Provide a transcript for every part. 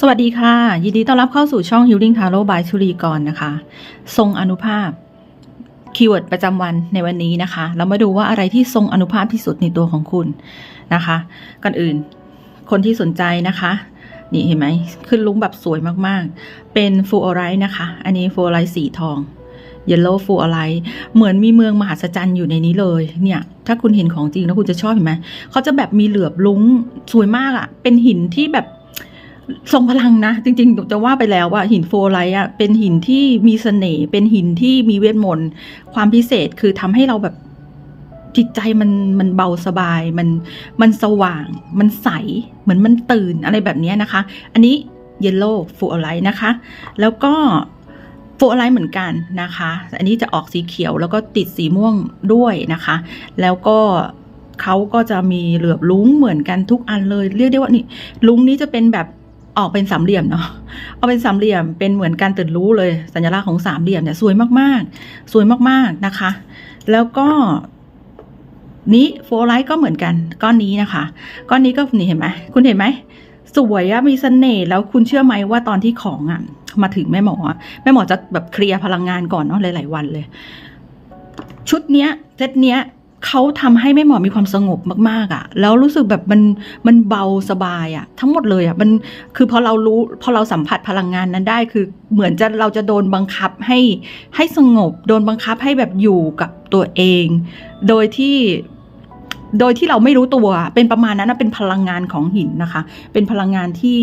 สวัสดีค่ะ ยินดีต้อนรับเข้าสู่ช่อง Healing Tarot by ชุลีกรนะคะ ทรงอนุภาพคีย์เวิร์ดประจำวันในวันนี้นะคะ เรามาดูว่าอะไรที่ทรงอนุภาพที่สุดในตัวของคุณนะคะก่อนอื่น คนที่สนใจนะคะ นี่เห็นไหมขึ้นลุ้งแบบสวยมากๆ เป็นฟูออไรนะคะ อันนี้ฟูออไรสีทอง Yellow f u l l i g h t เหมือนมีเมืองมหัศจรรย์อยู่ในนี้เลย เนี่ย ถ้าคุณเห็นของจริงแล้วคุณจะชอบเห็นไหม เขาจะแบบมีเหลือบลุ้งสวยมากอะ่ะ เป็นหินที่แบบ ทรงพลังนะ จริงๆจะว่าไปแล้วว่าหินโฟไลท์อะเป็นหินที่มีเสน่ห์เป็นหินที่มีเวทมนต์ความพิเศษคือทำให้เราแบบจิตใจมันมันเบาสบายมันมันสว่าง มันใส เหมือนมันตื่นอะไรแบบนี้นะคะ อันนี้ Yellow f u l l i g h t นะคะ แล้วก็โฟไลท์เหมือนกันนะคะ อันนี้จะออกสีเขียวแล้วก็ติดสีม่วงด้วยนะคะ แล้วก็เขาก็จะมีเหลือบลุ้งเหมือนกันทุกอันเลย เรียกได้ว่านี่ลุ้งนี้จะเป็นแบบ ออกเป็นสามเหลี่ยมเนาะ เอาเป็นสามเหลี่ยมเป็นเหมือนการตื่นรู้เลย สัญลักษณ์ของสามเหลี่ยมเนี่ยสวยมากๆ สวยมากๆนะคะ แล้วก็นี้โฟไลท์ก็เหมือนกันก้อนนี้นะคะ ก้อนนี้ก็นี่เห็นไหมคุณเห็นไหมสวยอะมีเสน่ห์แล้วคุณเชื่อไหมว่าตอนที่ของอะมาถึงแม่หมอแม่หมอจะแบบเคลียร์พลังงานก่อนเนาะหลาย ๆ วันเลย ชุดเนี้ยเซตเนี้ย เขาทำให้แม่หมอมีความสงบมากๆอะแล้วรู้สึกแบบมันมันเบาสบายอะทั้งหมดเลยอะมันคือพอเรารู้พอเราสัมผัสพลังงานนั้นได้ คือเหมือนจะเราจะโดนบังคับให้ให้สงบ โดนบังคับให้แบบอยู่กับตัวเอง โดยที่โดยที่เราไม่รู้ตัว เป็นประมาณนั้นนะเป็นพลังงานของหินนะคะ เป็นพลังงานที่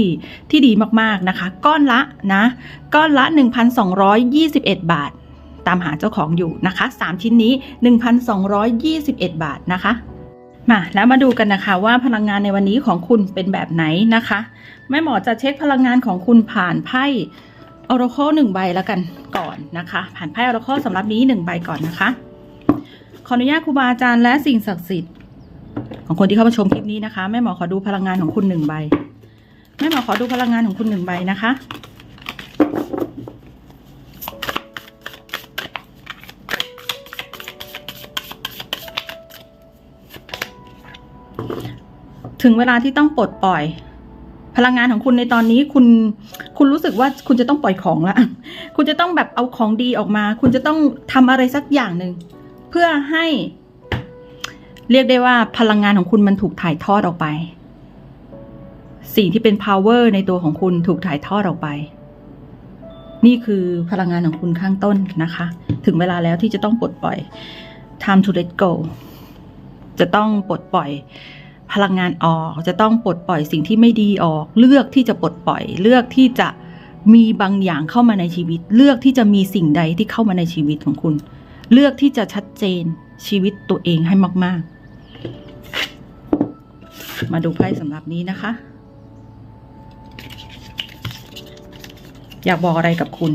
ที่ดีมากๆนะคะ ก้อนละนะ ก้อนละ 1,221 บาท ตามหาเจ้าของอยู่นะคะ 3 ชิ้นนี้ 1,221 บาทนะคะมาแล้วมาดูกันนะคะว่าพลังงานในวันนี้ของคุณเป็นแบบไหนนะคะแม่หมอจะเช็คพลังงานของคุณผ่านไพ่ออร์โคหนึ่งใบแล้วกันก่อนนะคะ ผ่านไพ่ออร์โคสำหรับนี้หนึ่งใบก่อนนะคะ ขออนุญาตครูบาอาจารย์และสิ่งศักดิ์สิทธิ์ ของคนที่เข้ามาชมคลิปนี้นะคะแม่หมอขอดูพลังงานของคุณหนึ่งใบแม่หมอขอดูพลังงานของคุณหนึ่งใบนะคะ ถึงเวลาที่ต้องปลดปล่อย พลังงานของคุณในตอนนี้คุณคุณรู้สึกว่าคุณจะต้องปล่อยของละคุณจะต้องแบบเอาของดีออกมา คุณจะต้องทำอะไรสักอย่างหนึ่งเพื่อให้ เรียกได้ว่าพลังงานของคุณมันถูกถ่ายทอดออกไป สิ่งที่เป็น power ในตัวของคุณถูกถ่ายทอดออกไป นี่คือพลังงานของคุณข้างต้นนะคะ ถึงเวลาแล้วที่จะต้องปลดปล่อย time to let go จะต้องปลดปล่อย พลังงานออก จะต้องปลดปล่อยสิ่งที่ไม่ดีออก เลือกที่จะปลดปล่อย เลือกที่จะมีบางอย่างเข้ามาในชีวิต เลือกที่จะมีสิ่งใดที่เข้ามาในชีวิตของคุณ เลือกที่จะชัดเจนชีวิตตัวเองให้มาก ๆ มาดูไพ่สำหรับนี้นะคะ อยากบอกอะไรกับคุณ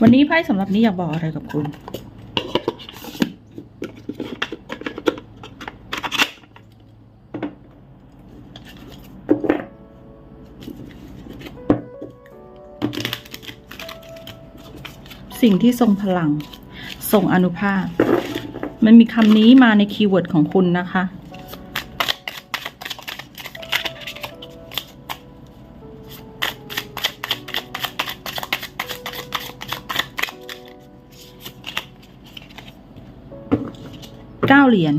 วันนี้ไพ่สำหรับนี้อยากบอกอะไรกับคุณ สิ่งที่ทรงพลัง ทรงอนุภาพ มันมีคำนี้มาในคีย์เวิร์ดของคุณนะคะ เก้าเหรียญ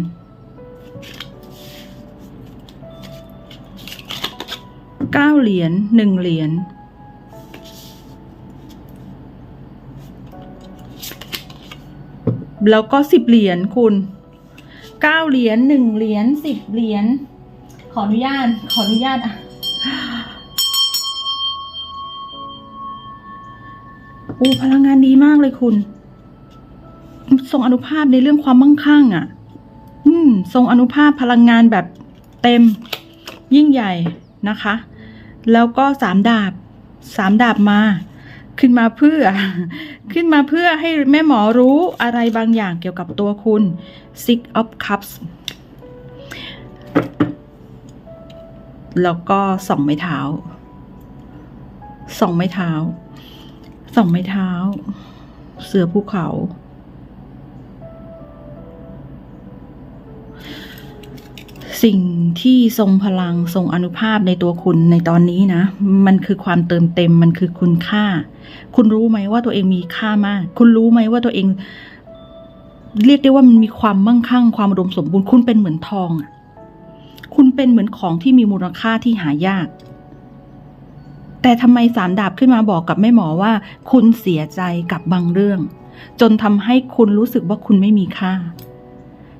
เก้าเหรียญหนึ่งเหรียญ แล้วก็สิบเหรียญคุณเก้าเหรียญหนึ่งเหรียญสิบเหรียญขออนุญาต ขออนุญาตอะอู้พลังงานดีมากเลยคุณทรงอนุภาพในเรื่องความมั่งคั่งอะ อืม ทรงอนุภาพพลังงานแบบเต็มยิ่งใหญ่นะคะ แล้วก็สามดาบสามดาบมา ขึ้นมาเพื่อ ขึ้นมาเพื่อให้แม่หมอรู้อะไรบางอย่างเกี่ยวกับตัวคุณ Six of Cups แล้วก็สองไม้เท้าสองไม้เท้าสองไม้เท้า เสือภูเขา สิ่งที่ทรงพลังทรงอนุภาพในตัวคุณในตอนนี้นะ มันคือความเติมเต็มมันคือคุณค่า คุณรู้ไหมว่าตัวเองมีค่ามาก คุณรู้ไหมว่าตัวเอง เรียกได้ว่ามันมีความมั่งคั่ง ความอุดมสมบูรณ์คุณเป็นเหมือนทองอะคุณเป็นเหมือนของที่มีมูลค่าที่หายาก แต่ทำไมสามดาบขึ้นมาบอกกับแม่หมอว่า คุณเสียใจกับบางเรื่อง จนทำให้คุณรู้สึกว่าคุณไม่มีค่า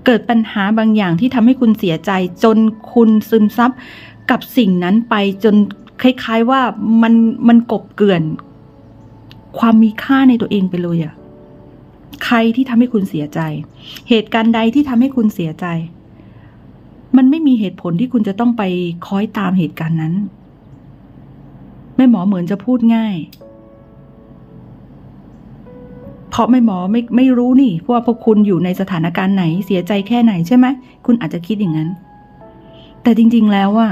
เกิดปัญหาบางอย่างที่ทำให้คุณเสียใจ จนคุณซึมซับกับสิ่งนั้นไปจนคล้ายๆว่ามันมันกบเกลื่อน ความมีค่าในตัวเองไปเลยอะใครที่ทำให้คุณเสียใจ เหตุการณ์ใดที่ทำให้คุณเสียใจ มันไม่มีเหตุผลที่คุณจะต้องไปคอยตามเหตุการณ์นั้นแม่หมอเหมือนจะพูดง่าย เพราะแม่หมอไม่ไม่รู้นี่ว่าพวกคุณอยู่ในสถานการณ์ไหนเสียใจแค่ไหนใช่ไหมคุณอาจจะคิดอย่างนั้น แต่จริง ๆ แล้วว่า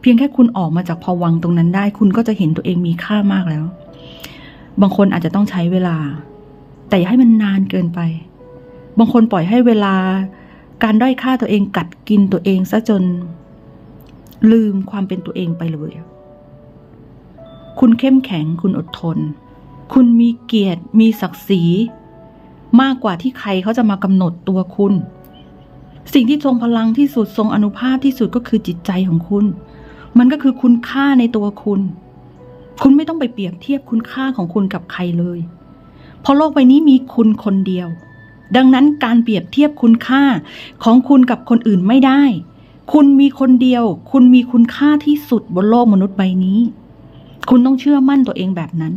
เพียงแค่คุณออกมาจากภวังตรงนั้นได้ คุณก็จะเห็นตัวเองมีค่ามากแล้ว บางคนอาจจะต้องใช้เวลา แต่อย่าให้มันนานเกินไป บางคนปล่อยให้เวลา การด้อยค่าตัวเองกัดกินตัวเองซะจน ลืมความเป็นตัวเองไปเลย คุณเข้มแข็งคุณอดทน คุณมีเกียรติ มีศักดิ์ศรีมากกว่าที่ใครเขาจะมากำหนดตัวคุณ สิ่งที่ทรงพลังที่สุดทรงอนุภาพที่สุดก็คือจิตใจของคุณ มันก็คือคุณค่าในตัวคุณ คุณไม่ต้องไปเปรียบเทียบคุณค่าของคุณกับใครเลย เพราะโลกใบนี้มีคุณคนเดียว ดังนั้นการเปรียบเทียบคุณค่าของคุณกับคนอื่นไม่ได้ คุณมีคนเดียว คุณมีคุณค่าที่สุดบนโลกมนุษย์ใบนี้ คุณต้องเชื่อมั่นตัวเองแบบนั้น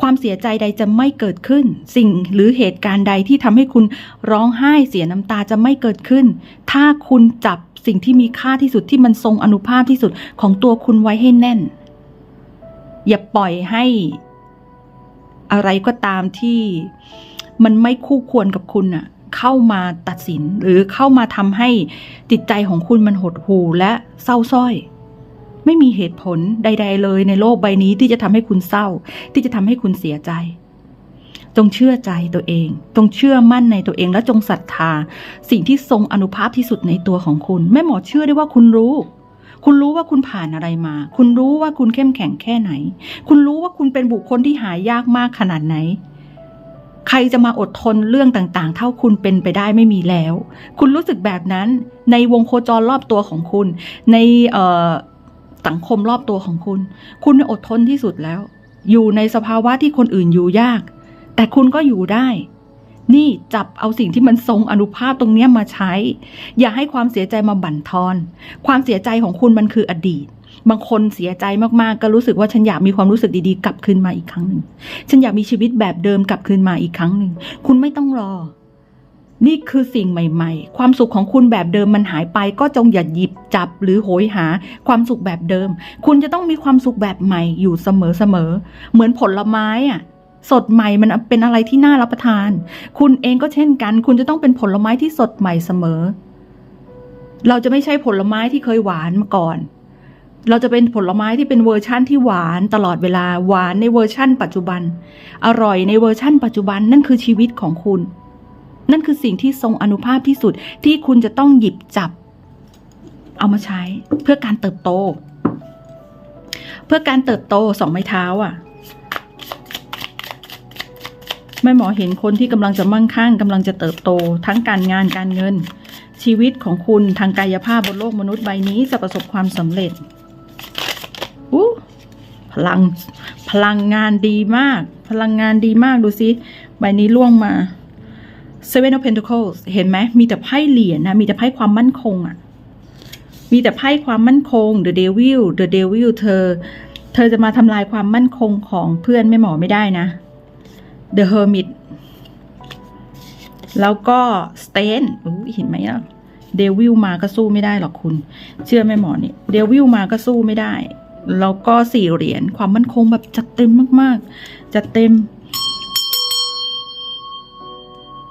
ความเสียใจใดจะไม่เกิดขึ้น สิ่งหรือเหตุการณ์ใดที่ทำให้คุณร้องไห้เสียน้ำตาจะไม่เกิดขึ้น ถ้าคุณจับสิ่งที่มีค่าที่สุดที่มันทรงอนุภาพที่สุดของตัวคุณไว้ให้แน่น อย่าปล่อยให้ อะไรก็ตามที่มันไม่คู่ควรกับคุณน่ะเข้ามาตัดสินหรือเข้ามาทำให้จิตใจของคุณมันหดหู่และเศร้าส้อย ไม่มีเหตุผลใด ๆ เลยในโลกใบนี้ที่จะทำให้คุณเศร้า ที่จะทำให้คุณเสียใจ จงเชื่อใจตัวเอง จงเชื่อมั่นในตัวเองและจงศรัทธา สิ่งที่ทรงอนุภาพที่สุดในตัวของคุณ แม่หมอเชื่อได้ว่าคุณรู้ คุณรู้ว่าคุณผ่านอะไรมา คุณรู้ว่าคุณเข้มแข็งแค่ไหน คุณรู้ว่าคุณเป็นบุคคลที่หายากมากขนาดไหน ใครจะมาอดทนเรื่องต่างๆ เท่าคุณเป็นไปได้ไม่มีแล้ว คุณรู้สึกแบบนั้นในวงโคจรรอบตัวของคุณ ในสังคมรอบตัวของคุณ คุณอดทนที่สุดแล้ว อยู่ในสภาวะที่คนอื่นอยู่ยาก แต่คุณก็อยู่ได้ นี่จับเอาสิ่งที่มันทรงอนุภาพตรงเนี้ยมาใช้ อย่าให้ความเสียใจมาบั่นทอน ความเสียใจของคุณมันคืออดีต บางคนเสียใจมากๆ ก็รู้สึกว่าฉันอยากมีความรู้สึกดีๆ กลับคืนมาอีกครั้งหนึ่ง ฉันอยากมีชีวิตแบบเดิมกลับคืนมาอีกครั้งหนึ่ง คุณไม่ต้องรอ นี่คือสิ่งใหม่ ๆ ความสุขของคุณแบบเดิมมันหายไป ก็จงอย่าหยิบจับหรือโหยหา ความสุขแบบเดิม คุณจะต้องมีความสุขแบบใหม่อยู่เสมอๆ เหมือนผลไม้อะ สดใหม่มันเป็นอะไรที่น่ารับประทาน คุณเองก็เช่นกัน คุณจะต้องเป็นผลไม้ที่สดใหม่เสมอ เราจะไม่ใช่ผลไม้ที่เคยหวานมาก่อน เราจะเป็นผลไม้ที่เป็นเวอร์ชั่นที่หวานตลอดเวลาหวานในเวอร์ชั่น ปัจจุบัน อร่อยในเวอร์ชั่น ปัจจุบันนั่นคือชีวิตของคุณ นั่นคือสิ่งที่ทรงอนุภาพที่สุดที่คุณจะต้องหยิบจับ เอามาใช้เพื่อการเติบโต เพื่อการเติบโตสองไม้เท้าอะ แม่หมอเห็นคนที่กำลังจะมั่งคั่งกำลังจะเติบโต ทั้งการงานการเงิน ชีวิตของคุณทางกายภาพบนโลกมนุษย์ใบนี้จะประสบความสำเร็จอู้พลังพลังงานดีมาก พลังงานดีมากดูสิใบนี้ล่วงมา Seven of Pentacles เห็นไหมมีแต่ไพ่เหรียญนะมีแต่ไพ่ความมั่นคงอะ่ะมีแต่ไพ่ความมั่นคง The Devil The Devil เธอ เธอจะมาทำลายความมั่นคงของเพื่อนแม่หมอไม่ได้นะ The Hermit แล้วก็ Stain อู้เห็นไหมอะเดวิลมาก็สู้ไม่ได้หรอกคุณ เชื่อแม่หมอนี่เดวิลมาก็สู้ไม่ได้ แล้วก็สี่เหรียญความมั่นคงแบบจัดเต็มมาก ๆ จัดเต็ม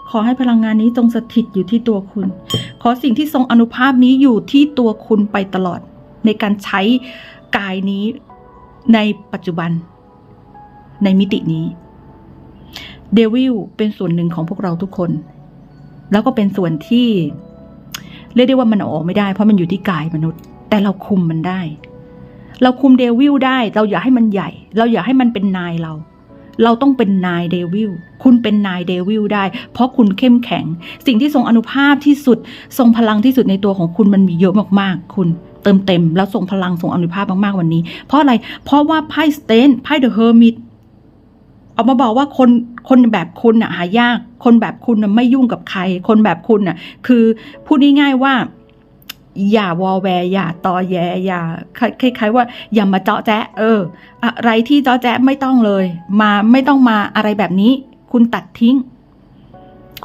ขอให้พลังงานนี้จงสถิตอยู่ที่ตัวคุณ ขอสิ่งที่ทรงอนุภาพนี้อยู่ที่ตัวคุณไปตลอด ในการใช้กายนี้ในปัจจุบัน ในมิตินี้ เดวิลเป็นส่วนหนึ่งของพวกเราทุกคน แล้วก็เป็นส่วนที่ เรียกได้ว่ามันออกไม่ได้ เพราะมันอยู่ที่กายมนุษย์ แต่เราคุมมันได้ เราคุมเดวิลได้ เราอย่าให้มันใหญ่ เราอย่าให้มันเป็นนายเรา เราต้องเป็นนายเดวิลคุณเป็นนายเดวิลได้ เพราะคุณเข้มแข็ง สิ่งที่ทรงอนุภาพที่สุด ทรงพลังที่สุดในตัวของคุณมันมีเยอะมากๆ คุณเติมเต็ม แล้วทรงพลังทรงอนุภาพมากๆวันนี้ เพราะอะไรเพราะว่าไพ่สเตนไพ่เดอะเฮอร์มิต ออกมาบอกว่าคนคนแบบคุณน่ะหายาก คนแบบคุณน่ะไม่ยุ่งกับใคร คนแบบคุณน่ะ คือพูดง่ายๆว่า อย่าวอแวอย่าตอแยอย่าคล้ายๆว่า อย่ามาเจาะแจ๊ะเออ อะไรที่เจาะแจ๊ะไม่ต้องเลย มาไม่ต้องมาอะไรแบบนี้ คุณตัดทิ้ง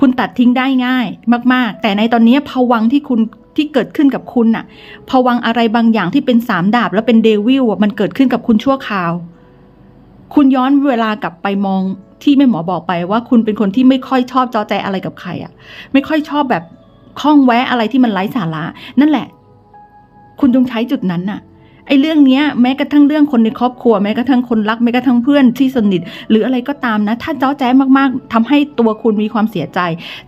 คุณตัดทิ้งได้ง่าย มาก ๆ แต่ในตอนนี้ภวังที่คุณที่เกิดขึ้นกับคุณน่ะภวังอะไรบางอย่างที่เป็นสามดาบแล้วเป็นเดวิลอะมันเกิดขึ้นกับคุณชั่วคราว คุณย้อนเวลากลับไปมองที่แม่หมอบอกไปว่าคุณเป็นคนที่ไม่ค่อยชอบจอแจอะไรกับใครอะ ไม่ค่อยชอบแบบข้องแวะอะไรที่มันไร้สาระนั่นแหละ คุณจงใช้จุดนั้นน่ะไอ้เรื่องเนี้ยแม้กระทั่งเรื่องคนในครอบครัวแม้กระทั่งคนรักแม้กระทั่งเพื่อนที่สนิท หรืออะไรก็ตามนะ ถ้าจ้อแจ้มากๆทำให้ตัวคุณมีความเสียใจ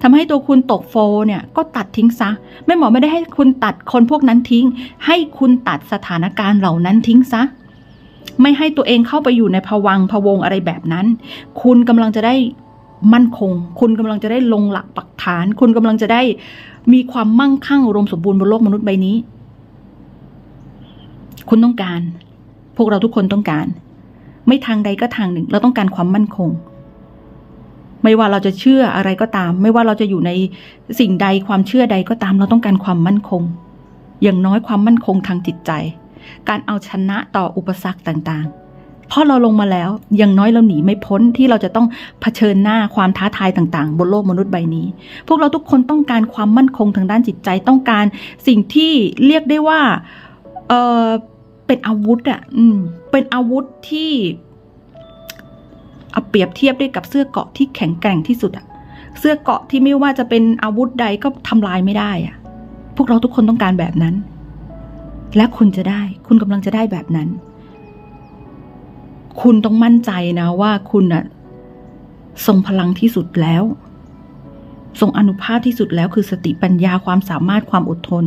ทำให้ตัวคุณตกโฟเนี่ยก็ตัดทิ้งซะแม่หมอไม่ได้ให้คุณตัดคนพวกนั้นทิ้ง ให้คุณตัดสถานการณ์เหล่านั้นทิ้งซะ ไม่ให้ตัวเองเข้าไปอยู่ในภวังพวงอะไรแบบนั้น คุณกำลังจะได้มั่นคง คุณกำลังจะได้ลงหลักปักฐาน คุณกำลังจะได้มีความมั่งคั่งอุดมสมบูรณ์บนโลกมนุษย์ใบนี้ คุณต้องการ พวกเราทุกคนต้องการ ไม่ทางใดก็ทางหนึ่ง เราต้องการความมั่นคง ไม่ว่าเราจะเชื่ออะไรก็ตาม ไม่ว่าเราจะอยู่ในสิ่งใดความเชื่อใดก็ตาม เราต้องการความมั่นคง อย่างน้อยความมั่นคงทางจิตใจ การเอาชนะต่ออุปสรรคต่างๆ เพราะเราลงมาแล้วอย่างน้อยเราหนีไม่พ้นที่เราจะต้องเผชิญหน้าความท้าทายต่างๆ บนโลกมนุษย์ใบนี้ พวกเราทุกคนต้องการความมั่นคงทางด้านจิตใจต้องการสิ่งที่เรียกได้ว่าเออเป็นอาวุธอะอืมเป็นอาวุธที่เอาเปรียบเทียบได้กับเสื้อเกาะที่แข็งแกร่งที่สุดอะเสื้อเกาะที่ไม่ว่าจะเป็นอาวุธใดก็ทำลายไม่ได้อะพวกเราทุกคนต้องการแบบนั้น และคุณจะได้ คุณกำลังจะได้แบบนั้น คุณต้องมั่นใจนะว่าคุณนะทรงพลังที่สุดแล้ว ทรงอนุภาพที่สุดแล้วคือสติปัญญาความสามารถความอดทน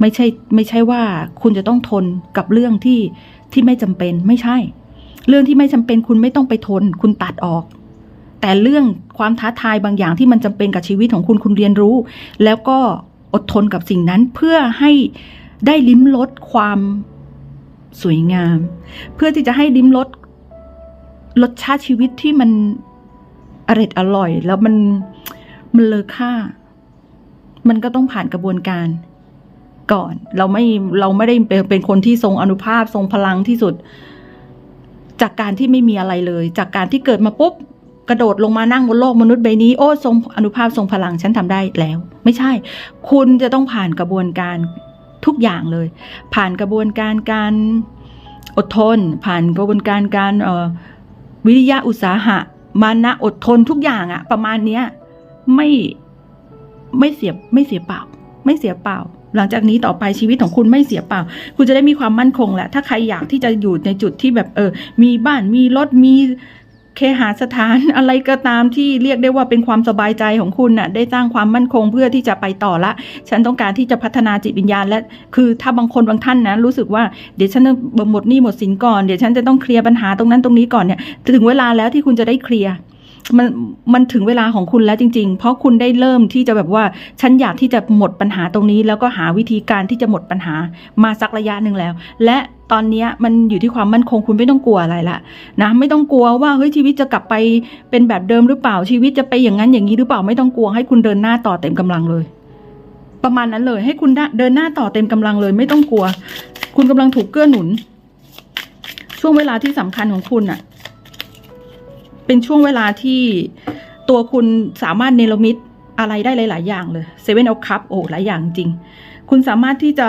ไม่ใช่ไม่ใช่ว่าคุณจะต้องทนกับเรื่องที่ที่ไม่จำเป็นไม่ใช่ เรื่องที่ไม่จำเป็นคุณไม่ต้องไปทน คุณตัดออกแต่เรื่องความท้าทายบางอย่างที่มันจำเป็นกับชีวิตของคุณคุณเรียนรู้ แล้วก็อดทนกับสิ่งนั้นเพื่อให้ ได้ลิ้มรสความสวยงาม เพื่อที่จะให้ลิ้มรสรสชาติชีวิตที่มันอร่อยอร่อย แล้วมันมันเลอค่า มันก็ต้องผ่านกระบวนการก่อน เราไม่เราไม่ได้เป็นเป็นคนที่ทรงอนุภาพทรงพลังที่สุด จากการที่ไม่มีอะไรเลย จากการที่เกิดมาปุ๊บกระโดดลงมานั่งบนโลกมนุษย์ใบนี้โอ้ทรงอนุภาพทรงพลังฉันทำได้แล้ว ไม่ใช่ คุณจะต้องผ่านกระบวนการ ทุกอย่างเลย ผ่านกระบวนการการอดทน ผ่านกระบวนการการวิริยะอุตสาหะ มานะอดทนทุกอย่างอะประมาณเนี้ยไม่ไม่เสียไม่เสียเปล่า ไม่เสียเปล่า หลังจากนี้ต่อไปชีวิตของคุณไม่เสียเปล่า คุณจะได้มีความมั่นคงแหละถ้าใครอยากที่จะอยู่ในจุดที่แบบเออ มีบ้านมีรถมี เคหาสถานอะไรก็ตามที่เรียกได้ว่าเป็นความสบายใจของคุณน่ะ ได้สร้างความมั่นคงเพื่อที่จะไปต่อละ ฉันต้องการที่จะพัฒนาจิตวิญญาณและคือถ้าบางคนบางท่านนะรู้สึกว่าเดี๋ยวฉันหมดหนี้หมดสินก่อนเดี๋ยวฉันจะต้องเคลียร์ปัญหาตรงนั้นตรงนี้ก่อนเนี่ยถึงเวลาแล้วที่คุณจะได้เคลียร์ มันมันถึงเวลาของคุณแล้วจริง ๆ เพราะคุณได้เริ่มที่จะแบบว่าฉันอยากที่จะหมดปัญหาตรงนี้ แล้วก็หาวิธีการที่จะหมดปัญหามาสักระยะหนึ่งแล้ว และตอนนี้มันอยู่ที่ความมั่นคงคุณไม่ต้องกลัวอะไรละนะไม่ต้องกลัวว่าเฮ้ยชีวิตจะกลับไปเป็นแบบเดิมหรือเปล่าชีวิตจะไปอย่างนั้นอย่างนี้หรือเปล่าไม่ต้องกลัวให้คุณเดินหน้าต่อเต็มกำลังเลย ประมาณนั้นเลยให้คุณเดินหน้าต่อเต็มกำลังเลย ไม่ต้องกลัว คุณกำลังถูกเกื้อหนุน ช่วงเวลาที่สำคัญของคุณอะ เป็นช่วงเวลาที่ตัวคุณสามารถเนรมิตอะไรได้หลาย ๆ อย่างเลยเซเว่นเอาคัพโอ้หลายอย่างจริง คุณสามารถที่จะ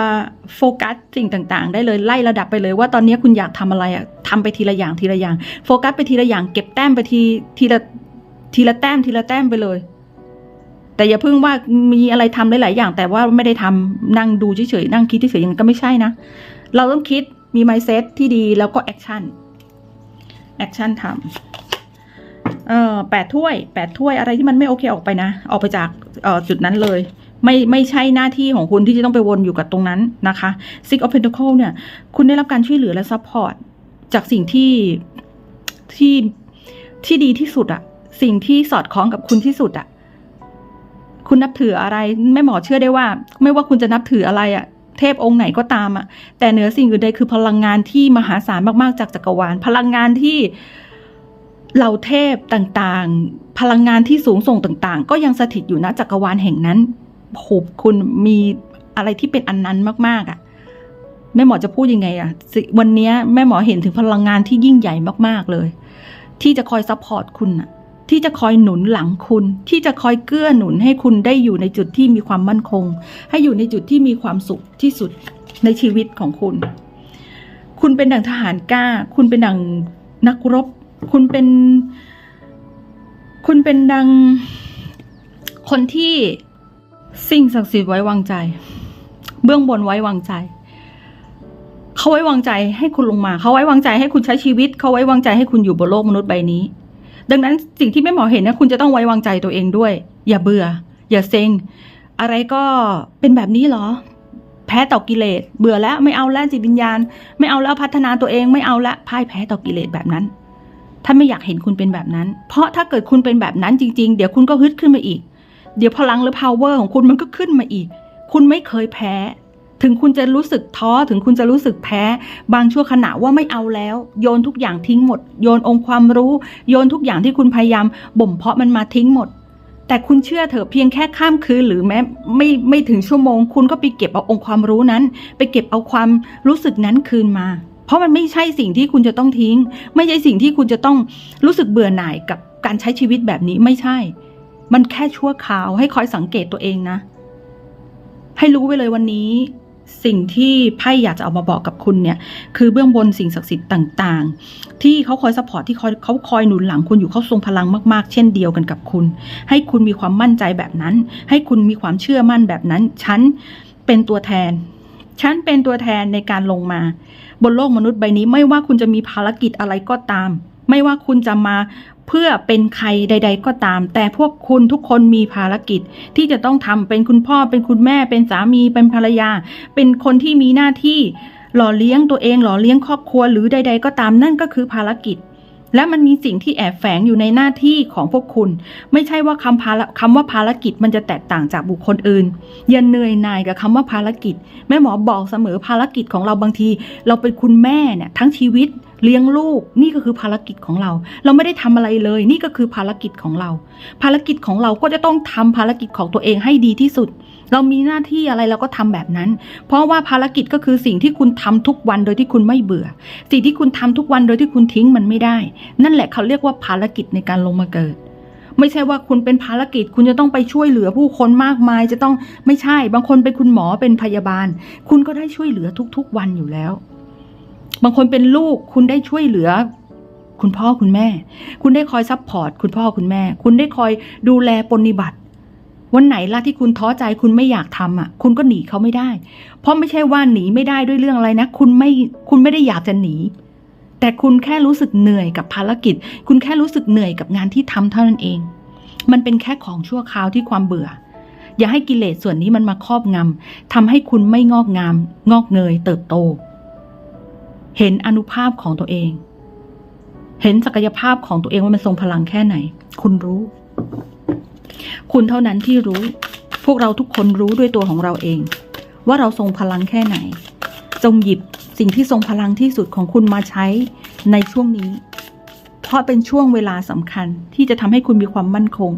โฟกัสสิ่งต่าง ๆ ได้เลยไล่ระดับไปเลยว่าตอนนี้คุณอยากทำอะไรอะทำไปทีละอย่างทีละอย่าง โฟกัสไปทีละอย่าง เก็บแต้มไปทีทีละทีละแต้มทีละแต้มไปเลย แต่อย่าเพิ่งว่ามีอะไรทำหลาย ๆ อย่าง แต่ว่าไม่ได้ทำนั่งดูเฉย ๆ นั่งคิดเฉยๆอย่างนั้นก็ไม่ใช่นะ เราต้องคิดมี mindset ที่ดีแล้วก็แอคชั่นแอคชั่นทำ เออแปดถ้วยแปดถ้วยอะไรที่มันไม่โอเคออกไปนะ ออกไปจากเออจุดนั้นเลย ไม่ไม่ใช่หน้าที่ของคุณที่จะต้องไปวนอยู่กับตรงนั้นนะคะ Six of Pentacles เนี่ย คุณได้รับการช่วยเหลือและซัพพอร์ตจากสิ่งที่ที่ที่ดีที่สุดอะสิ่งที่สอดคล้องกับคุณที่สุดอะคุณนับถืออะไรแม่หมอเชื่อได้ว่า ไม่ว่าคุณจะนับถืออะไรอะเทพองค์ไหนก็ตามอะแต่เหนือสิ่งอื่นใดคือพลังงานที่มหาศาลมากๆจากจักรวาล พลังงานที่ เหล่าเทพต่างๆ พลังงานที่สูงส่งต่างๆ ก็ยังสถิตอยู่ณจักรวาลแห่งนั้นโหคุณมีอะไรที่เป็นอันนั้นมากๆอะแม่หมอจะพูดยังไงอะสิวันนี้แม่หมอเห็นถึงพลังงานที่ยิ่งใหญ่มากๆเลย ที่จะคอยซัพพอร์ตคุณอะที่จะคอยหนุนหลังคุณ ที่จะคอยเกื้อหนุนให้คุณได้อยู่ในจุดที่มีความมั่นคง ให้อยู่ในจุดที่มีความสุขที่สุดในชีวิตของคุณ คุณเป็นดังทหารกล้า คุณเป็นดังนักรบ คุณเป็น คุณเป็นดังคนที่สิ่งศักดิ์สิทธิ์ไว้วางใจ เบื้องบนไว้วางใจเขาไว้วางใจให้คุณลงมาเขาไว้วางใจให้คุณใช้ชีวิตเขาไว้วางใจให้คุณอยู่บนโลกมนุษย์ใบนี้ ดังนั้นสิ่งที่แม่หมอเห็นนะคุณจะต้องไว้วางใจตัวเองด้วย อย่าเบื่อ อย่าเซ็งอะไรก็เป็นแบบนี้เหรอ แพ้ต่อกิเลส เบื่อแล้วไม่เอาแล้วจิตวิญญาณ ไม่เอาแล้วพัฒนาตัวเองไม่เอาละพ่ายแพ้ต่อกิเลสแบบนั้น ถ้านไม่อยากเห็นคุณเป็นแบบนั้น เพราะถ้าเกิดคุณเป็นแบบนั้นจริง ๆ เดี๋ยวคุณก็ฮึดขึ้นมาอีก เดี๋ยวพลังหรือ power ของคุณมันก็ขึ้นมาอีก คุณไม่เคยแพ้ ถึงคุณจะรู้สึกท้อ ถึงคุณจะรู้สึกแพ้ บางชั่วขณะว่าไม่เอาแล้ว โยนทุกอย่างทิ้งหมด โยนองค์ความรู้ โยนทุกอย่างที่คุณพยายามบ่มเพาะมันมาทิ้งหมด แต่คุณเชื่อเถอะเพียงแค่ข้ามคืนหรือแม้ไม่ไม่ถึงชั่วโมง คุณก็ไปเก็บเอาองค์ความรู้นั้น ไปเก็บเอาความรู้สึกนั้นคืนมา เพราะมันไม่ใช่สิ่งที่คุณจะต้องทิ้ง ไม่ใช่สิ่งที่คุณจะต้องรู้สึกเบื่อหน่ายกับการใช้ชีวิตแบบนี้ไม่ใช่ มันแค่ชั่วคราวให้คอยสังเกตตัวเองนะ ให้รู้ไว้เลยวันนี้ สิ่งที่ไพ่อยากจะเอามาบอกกับคุณเนี่ย คือเบื้องบนสิ่งศักดิ์สิทธิ์ต่างๆ ที่เขาคอยซัพพอร์ตที่คอยเขาคอยหนุนหลังคุณอยู่เขาทรงพลังมากๆ เช่นเดียวกันกับคุณ ให้คุณมีความมั่นใจแบบนั้น ให้คุณมีความเชื่อมั่นแบบนั้น ฉันเป็นตัวแทน ฉันเป็นตัวแทนในการลงมา บนโลกมนุษย์ใบนี้ ไม่ว่าคุณจะมีภารกิจอะไรก็ตาม ไม่ว่าคุณจะมาเพื่อเป็นใครใด ๆ ก็ตาม แต่พวกคุณทุกคนมีภารกิจที่จะต้องทำเป็นคุณพ่อเป็นคุณแม่ เป็นสามีเป็นภรรยา เป็นคนที่มีหน้าที่ หล่อเลี้ยงตัวเองหล่อเลี้ยงครอบครัวหรือใด ๆ ก็ตามนั่นก็คือภารกิจ และมันมีสิ่งที่แอบแฝงอยู่ในหน้าที่ของพวกคุณ ไม่ใช่ว่าคำภาระคำว่าภารกิจมันจะแตกต่างจากบุคคลอื่นอย่าเหนื่อยนายกับคำว่าภารกิจ แม่หมอบอกเสมอภารกิจของเราบางที เราเป็นคุณแม่เนี่ยทั้งชีวิตเลี้ยงลูกนี่ก็คือภารกิจของเรา เราไม่ได้ทำอะไรเลย นี่ก็คือภารกิจของเรา ภารกิจของเราก็จะต้องทำภารกิจของตัวเองให้ดีที่สุด เรามีหน้าที่อะไรเราก็ทำแบบนั้น เพราะว่าภารกิจก็คือสิ่งที่คุณทำทุกวันโดยที่คุณไม่เบื่อ สิ่งที่คุณทำทุกวันโดยที่คุณทิ้งมันไม่ได้ นั่นแหละเขาเรียกว่าภารกิจในการลงมาเกิด ไม่ใช่ว่าคุณเป็นภารกิจ คุณจะต้องไปช่วยเหลือผู้คนมากมาย จะต้องไม่ใช่ บางคนเป็นคุณหมอเป็นพยาบาล คุณก็ได้ช่วยเหลือทุกๆวันอยู่แล้ว บางคนเป็นลูกคุณได้ช่วยเหลือคุณพ่อคุณแม่ คุณได้คอยซัพพอร์ตคุณพ่อคุณแม่ คุณได้คอยดูแลปฏิบัติ วันไหนล่ะที่คุณท้อใจคุณไม่อยากทำอะ คุณก็หนีเขาไม่ได้ เพราะไม่ใช่ว่าหนีไม่ได้ด้วยเรื่องอะไรนะ คุณไม่คุณไม่ได้อยากจะหนี แต่คุณแค่รู้สึกเหนื่อยกับภารกิจ คุณแค่รู้สึกเหนื่อยกับงานที่ทำเท่านั้นเอง มันเป็นแค่ของชั่วคราวที่ความเบื่อ อย่าให้กิเลสส่วนนี้มันมาครอบงำทำให้คุณไม่งอกงาม งอกเงย เติบโต เห็นอนุภาพของตัวเอง เห็นศักยภาพของตัวเองว่ามันทรงพลังแค่ไหน คุณรู้ คุณเท่านั้นที่รู้ พวกเราทุกคนรู้ด้วยตัวของเราเอง ว่าเราทรงพลังแค่ไหน จงหยิบสิ่งที่ทรงพลังที่สุดของคุณมาใช้ในช่วงนี้ เพราะเป็นช่วงเวลาสำคัญที่จะทำให้คุณมีความมั่นคง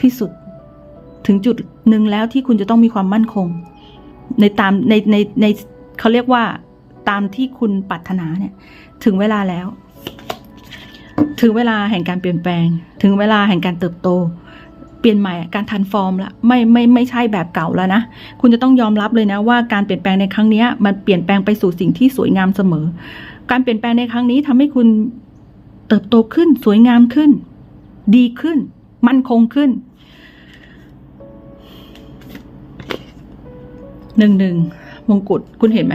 ที่สุด ถึงจุดหนึ่งแล้วที่คุณจะต้องมีความมั่นคง ในตามในในในเขาเรียกว่าตามที่คุณปรารถนาเนี่ย ถึงเวลาแล้ว ถึงเวลาแห่งการเปลี่ยนแปลง ถึงเวลาแห่งการเติบโต ปลี่ยนใหม่การทันฟอร์มละไม่ไม่ไม่ใช่แบบเก่าแล้วนะ คุณจะต้องยอมรับเลยนะว่าการเปลี่ยนแปลงในครั้งนี้มันเปลี่ยนแปลงไปสู่สิ่งที่สวยงามเสมอ การเปลี่ยนแปลงในครั้งนี้ทำให้คุณเติบโตขึ้นสวยงามขึ้น ดีขึ้น มั่นคงขึ้นหนึ่งหนึ่งมงกุฎคุณเห็นไหม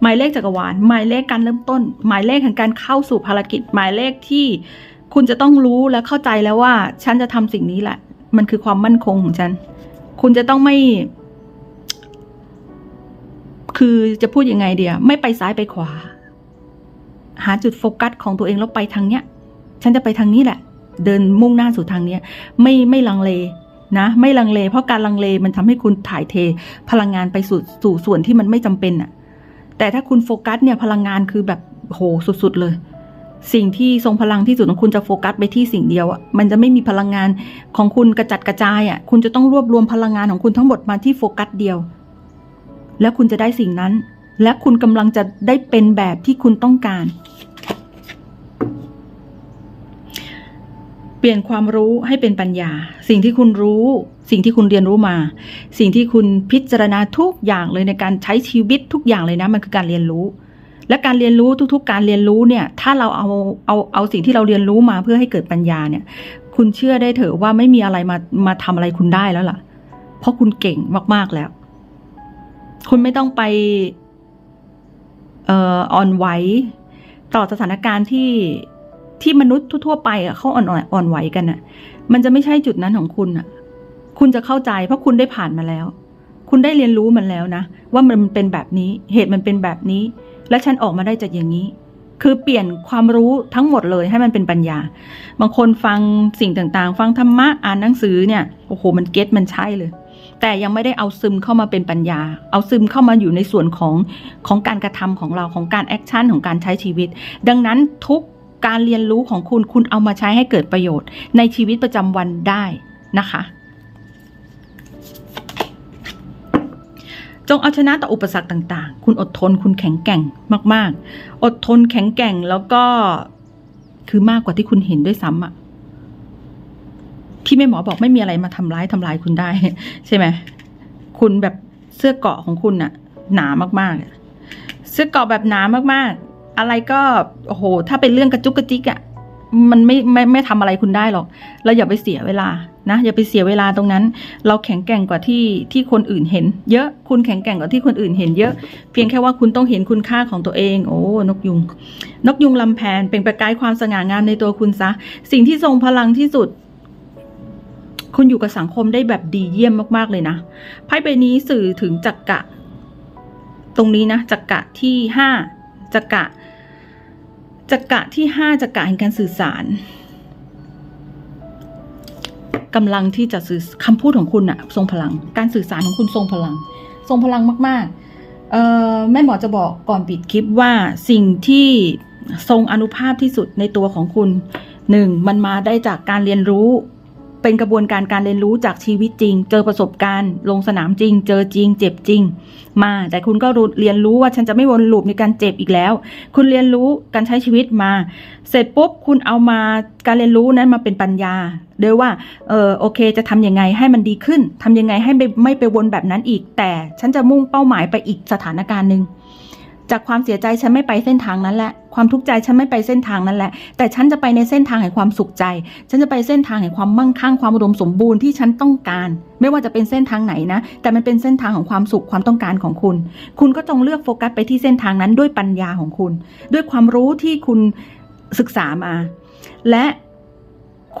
หมายเลขจักรวาลหมายเลขการเริ่มต้น หมายเลขแห่งการเข้าสู่ภารกิจ หมายเลขที่คุณจะต้องรู้และเข้าใจแล้วว่า ฉันจะทำสิ่งนี้แหละ มันคือความมั่นคงของฉัน คุณจะต้องไม่ คือจะพูดยังไงเดียไม่ไปซ้ายไปขวา หาจุดโฟกัสของตัวเองแล้วไปทางเนี้ย ฉันจะไปทางนี้แหละ เดินมุ่งหน้าสู่ทางเนี้ย ไม่ไม่ลังเลนะไม่ลังเล เพราะการลังเลมันทำให้คุณถ่ายเท พลังงานไปสู่สู่ส่วนที่มันไม่จำเป็นอะแต่ถ้าคุณโฟกัสเนี่ยพลังงานคือแบบโหสุดๆเลย สิ่งที่ทรงพลังที่สุดของคุณจะโฟกัสไปที่สิ่งเดียวอะมันจะไม่มีพลังงานของคุณกระจัดกระจายอะคุณจะต้องรวบรวมพลังงานของคุณทั้งหมดมาที่โฟกัสเดียว แล้วคุณจะได้สิ่งนั้น และคุณกำลังจะได้เป็นแบบที่คุณต้องการ เปลี่ยนความรู้ให้เป็นปัญญา สิ่งที่คุณรู้ สิ่งที่คุณเรียนรู้มา สิ่งที่คุณพิจารณาทุกอย่างเลยในการใช้ชีวิตทุกอย่างเลยนะ มันคือการเรียนรู้ และการเรียนรู้ทุก ๆ การเรียนรู้เนี่ย ถ้าเราเอาเอาเอาสิ่งที่เราเรียนรู้มาเพื่อให้เกิดปัญญาเนี่ย คุณเชื่อได้เถอะว่าไม่มีอะไรมามาทำอะไรคุณได้แล้วล่ะ เพราะคุณเก่งมากๆแล้ว คุณไม่ต้องไปเอ่ออ่อนไหวต่อสถานการณ์ที่ที่มนุษย์ทั่วไปเขาอ่อนอ่อนไหวกันอะมันจะไม่ใช่จุดนั้นของคุณอะคุณจะเข้าใจเพราะคุณได้ผ่านมาแล้ว คุณได้เรียนรู้มันแล้วนะ ว่ามันเป็นแบบนี้ เหตุมันเป็นแบบนี้ และฉันออกมาได้จากอย่างนี้ คือเปลี่ยนความรู้ทั้งหมดเลยให้มันเป็นปัญญา บางคนฟังสิ่งต่างๆ ฟังธรรมะอ่านหนังสือเนี่ยโอ้โหมันเก็ตมันใช่เลย แต่ยังไม่ได้เอาซึมเข้ามาเป็นปัญญา เอาซึมเข้ามาอยู่ในส่วนของของการกระทำของเราของการแอคชั่นของการใช้ชีวิต ดังนั้นทุกการเรียนรู้ของคุณคุณเอามาใช้ให้เกิดประโยชน์ ในชีวิตประจำวันได้นะคะ งเอาชนะต่ออุปสรรคต่างๆ คุณอดทนคุณแข็งแกร่งมาก ๆ อดทนแข็งแกร่งแล้วก็คือมากกว่าที่คุณเห็นด้วยซ้ำอะที่แม่หมอบอกไม่มีอะไรมาทำร้ายทำลายคุณได้ ใช่ไหมคุณแบบเสื้อเกาะของคุณอะหนามากๆเสื้อเกาะแบบหนามากๆ อะไรก็โอ้โห ถ้าเป็นเรื่องกระจุกกระจิกอะ มันไม่ไม่ไม่ทำอะไรคุณได้หรอก เราอย่าไปเสียเวลานะอย่าไปเสียเวลาตรงนั้น เราแข็งแกร่งกว่าที่ที่คนอื่นเห็น เยอะคุณแข็งแกร่งกว่าที่คนอื่นเห็นเยอะ เพียงแค่ว่าคุณต้องเห็นคุณค่าของตัวเอง โอ้นกยุง นกยุงลำแพนเป็นประกายความสง่างามในตัวคุณซะ สิ่งที่ทรงพลังที่สุด คุณอยู่กับสังคมได้แบบดีเยี่ยมมาก ๆ เลยนะไพ่ใบนี้สื่อถึงจักกะ ตรงนี้นะจักกะที่ห้าจักกะ จักระที่ห้าจักระแห่งการสื่อสารกำลังที่จะสื่อคำพูดของคุณอะทรงพลัง การสื่อสารของคุณทรงพลัง ทรงพลังมากๆเอ่อแม่หมอจะบอกก่อนปิดคลิปว่าสิ่งที่ทรงอนุภาพที่สุดในตัวของคุณหนึ่งมันมาได้จากการเรียนรู้ เป็นกระบวนการการเรียนรู้จากชีวิตจริง เจอประสบการณ์ ลงสนามจริง เจอจริง เจ็บจริง มา แต่คุณก็รู้เรียนรู้ว่าฉันจะไม่วนลูปในการเจ็บอีกแล้ว คุณเรียนรู้การใช้ชีวิตมา เสร็จปุ๊บคุณเอามาการเรียนรู้นั้นมาเป็นปัญญาโดยว่า เออโอเค จะทำยังไงให้มันดีขึ้นทำยังไงให้ไม่ไปวนแบบนั้นอีก แต่ฉันจะมุ่งเป้าหมายไปอีกสถานการณ์หนึ่ง จากความเสียใจฉันไม่ไปเส้นทางนั้นแหละ ความทุกข์ใจฉันไม่ไปเส้นทางนั้นแหละ แต่ฉันจะไปในเส้นทางแห่งความสุขใจ ฉันจะไปเส้นทางแห่งความมั่งคั่งความอุดมสมบูรณ์ที่ฉันต้องการ ไม่ว่าจะเป็นเส้นทางไหนนะ แต่มันเป็นเส้นทางของความสุขความต้องการของคุณ คุณก็จงเลือกโฟกัสไปที่เส้นทางนั้นด้วยปัญญาของคุณ ด้วยความรู้ที่คุณศึกษามา และ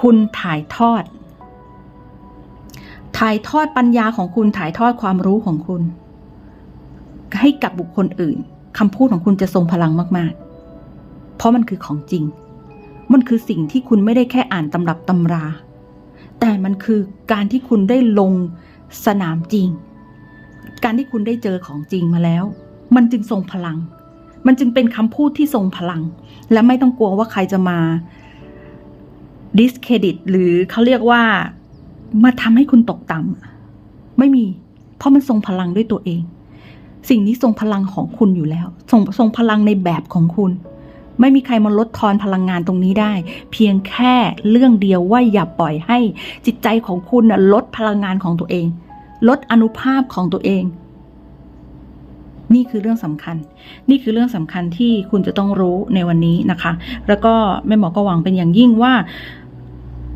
คุณถ่ายทอด ถ่ายทอดปัญญาของคุณถ่ายทอดความรู้ของคุณให้กับบุคคลอื่น คำพูดของคุณจะทรงพลังมาก ๆ เพราะมันคือของจริง มันคือสิ่งที่คุณไม่ได้แค่อ่านตำรับตำรา แต่มันคือการที่คุณได้ลงสนามจริง การที่คุณได้เจอของจริงมาแล้ว มันจึงทรงพลัง มันจึงเป็นคำพูดที่ทรงพลัง และไม่ต้องกลัวว่าใครจะมาดิสเครดิตหรือเขาเรียกว่ามาทำให้คุณตกต่ำไม่มี เพราะมันทรงพลังด้วยตัวเอง สิ่งนี้ทรงพลังของคุณอยู่แล้วทรงทรงพลังในแบบของคุณ ไม่มีใครมาลดทอนพลังงานตรงนี้ได้ เพียงแค่เรื่องเดียวว่าอย่าปล่อยให้จิตใจของคุณลดพลังงานของตัวเอง ลดอนุภาพของตัวเอง นี่คือเรื่องสำคัญ นี่คือเรื่องสำคัญที่คุณจะต้องรู้ในวันนี้นะคะ แล้วก็แม่หมอก็หวังเป็นอย่างยิ่งว่า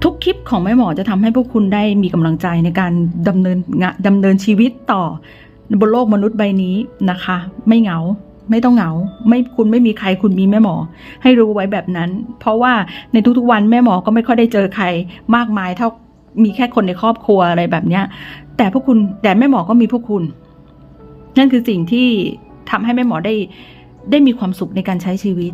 ทุกคลิปของแม่หมอจะทำให้พวกคุณได้มีกำลังใจในการดำเนินงะดำเนินชีวิตต่อ บนโลกมนุษย์ใบนี้นะคะ ไม่เหงาไม่ต้องเหงา ไม่คุณไม่มีใครคุณมีแม่หมอ ให้รู้ไว้แบบนั้น เพราะว่าในทุกๆวันแม่หมอก็ไม่ค่อยได้เจอใครมากมายเท่ามีแค่คนในครอบครัวอะไรแบบเนี้ย แต่พวกคุณแต่แม่หมอก็มีพวกคุณ นั่นคือสิ่งที่ทำให้แม่หมอได้ได้มีความสุขในการใช้ชีวิต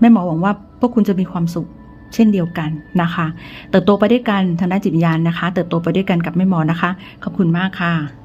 แม่หมอหวังว่าพวกคุณจะมีความสุขเช่นเดียวกันนะคะ เติบโตไปด้วยกันทางด้านจิตวิญญาณนะคะ เติบโตไปด้วยกันกับแม่หมอนะคะ ขอบคุณมากค่ะ